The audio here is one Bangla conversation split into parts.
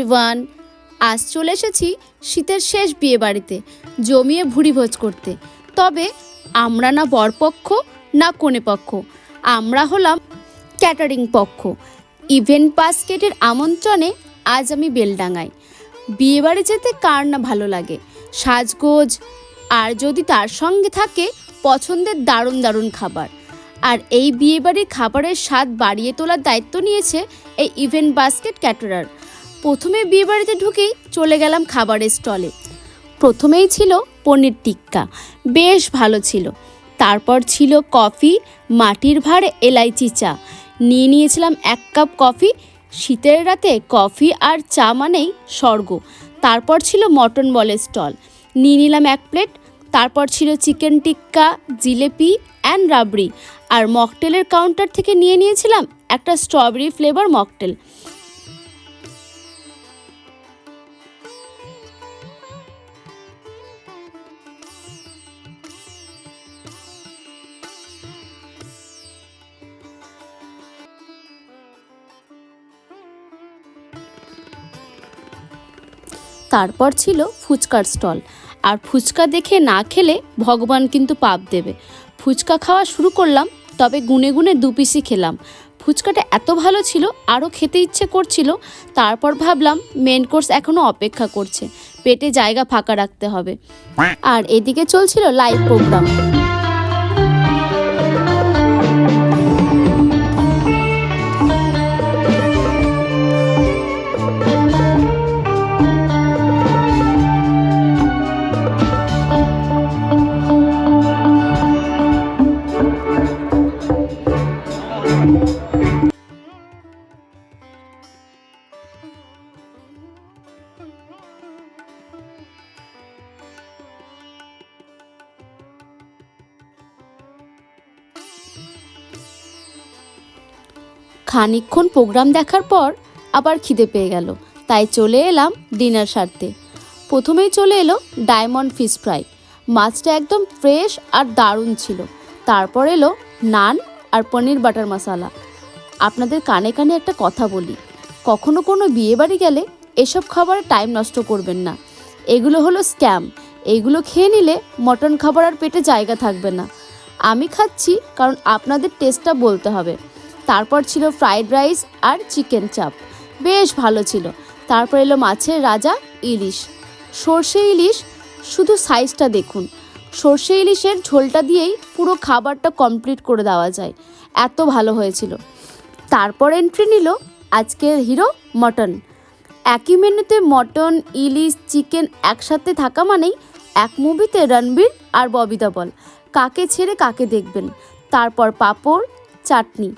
এভরিওয়ান আজ চলে এসেছি শীতের শেষ বিয়ে বাড়িতে জমিয়ে ভুড়ি ভোজ করতে। তবে আমরা না বরপক্ষ, না কনে পক্ষ আমরা হলাম ক্যাটারিং পক্ষ। ইভেন্ট বাস্কেটের আমন্ত্রণে আজ আমি বেলডাঙায় বিয়েবাড়ি যেতে কার না ভালো লাগে? সাজগোজ, আর যদি তার সঙ্গে থাকে পছন্দের দারুণ দারুণ খাবার। আর এই বিয়েবাড়ির খাবারের স্বাদ বাড়িয়ে তোলার দায়িত্ব নিয়েছে এই ইভেন্ট বাস্কেট ক্যাটারার প্রথমে বিয়েবাড়িতে ঢুকেই চলে গেলাম খাবারের স্টলে। প্রথমেই ছিল পনির টিক্কা। বেশ ভালো ছিল। তারপর ছিল কফি, মাটির ভাঁড়ে, এলাইচি চা। নিয়ে নিয়েছিলাম এক কাপ কফি। শীতের রাতে কফি আর চা মানেই স্বর্গ। তারপর ছিল মটন বলের স্টল। নিয়ে নিলাম এক প্লেট। তারপর ছিল চিকেন টিক্কা, জিলেপি অ্যান্ড রাবড়ি। আর মকটেলের কাউন্টার থেকে নিয়ে নিয়েছিলাম একটা স্ট্রবেরি ফ্লেভার মকটেল। তারপর ছিল ফুচকার স্টল। আর ফুচকা দেখে না খেলে ভগবান কিন্তু পাপ দেবে। ফুচকা খাওয়া শুরু করলাম তবে গুনে গুনে দু পিসই খেলাম। ফুচকাটা এত ভালো ছিল আরও খেতে ইচ্ছে করছিল তারপর ভাবলাম মেন কোর্স এখনও অপেক্ষা করছে। পেটে জায়গা ফাঁকা রাখতে হবে। আর এদিকে চলছিল লাইভ প্রোগ্রাম খানিকক্ষণ প্রোগ্রাম দেখার পর আবার খিদে পেয়ে গেল। তাই চলে এলাম ডিনার সারতে। প্রথমেই চলে এলো ডায়মন্ড ফিশ ফ্রাই। মাছটা একদম ফ্রেশ আর দারুণ ছিল। তারপর এলো নান আর পনির বাটার মশালা। আপনাদের কানে কানে একটা কথা বলি, কখনো কোনো বিয়ে বাড়ি গেলে এসব খাবারে টাইম নষ্ট করবেন না। এগুলো হলো স্ক্যাম এইগুলো খেয়ে নিলে মটন খাবার আর পেটে জায়গা থাকবে না। আমি খাচ্ছি কারণ আপনাদের টেস্টটা বলতে হবে। তারপর ছিল ফ্রাইড রাইস আর চিকেন চাপ বেশ ভালো ছিল। তারপর এলো মাছের রাজা ইলিশ। সর্ষে ইলিশ, শুধু সাইজটা দেখুন। সর্ষে ইলিশের ঝোলটা দিয়েই পুরো খাবারটা কমপ্লিট করে দেওয়া যায়। এত ভালো হয়েছিল। তারপর এন্ট্রি নিল আজকের হিরো মটন একই মেনুতে মটন ইলিশ চিকেন একসাথে থাকা মানেই এক মুভিতে রণবীর আর ববিতা বল কাকে ছেড়ে কাকে দেখবেন? তারপর পাঁপড়, চাটনি।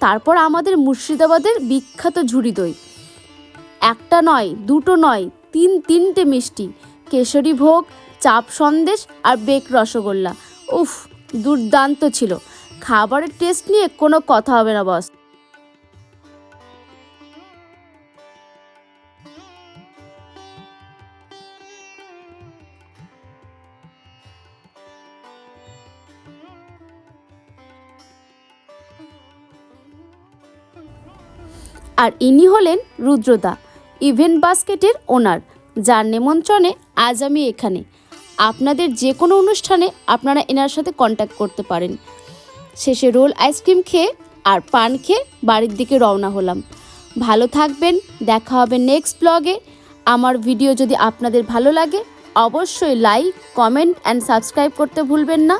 তারপর আমাদের মুর্শিদাবাদের বিখ্যাত ঝুড়ি দই। একটা নয়, দুটো নয়, তিন তিনটে মিষ্টি। কেশরী ভোগ চাপ সন্দেশ আর বেক রসগোল্লা। উফ, দুর্দান্ত ছিল। খাবারের টেস্ট নিয়ে কোনো কথা হবে না, বস। আর ইনি হলেন রুদ্রদা, ইভেন্ট বাস্কেটের ওনার, যার নেমন্ত্রণে আজ আমি এখানে। আপনাদের যে কোনো অনুষ্ঠানে আপনারা এনার সাথে কন্ট্যাক্ট করতে পারেন। শেষে রোল আইসক্রিম খেয়ে আর পান খেয়ে বাড়ির দিকে রওনা হলাম। ভালো থাকবেন, দেখা হবে নেক্সট ব্লগে আমার ভিডিও যদি আপনাদের ভালো লাগে, অবশ্যই লাইক কমেন্ট অ্যান্ড সাবস্ক্রাইব করতে ভুলবেন না।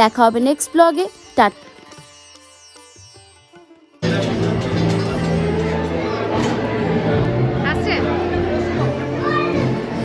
দেখা হবে নেক্সট ব্লগে টাটা।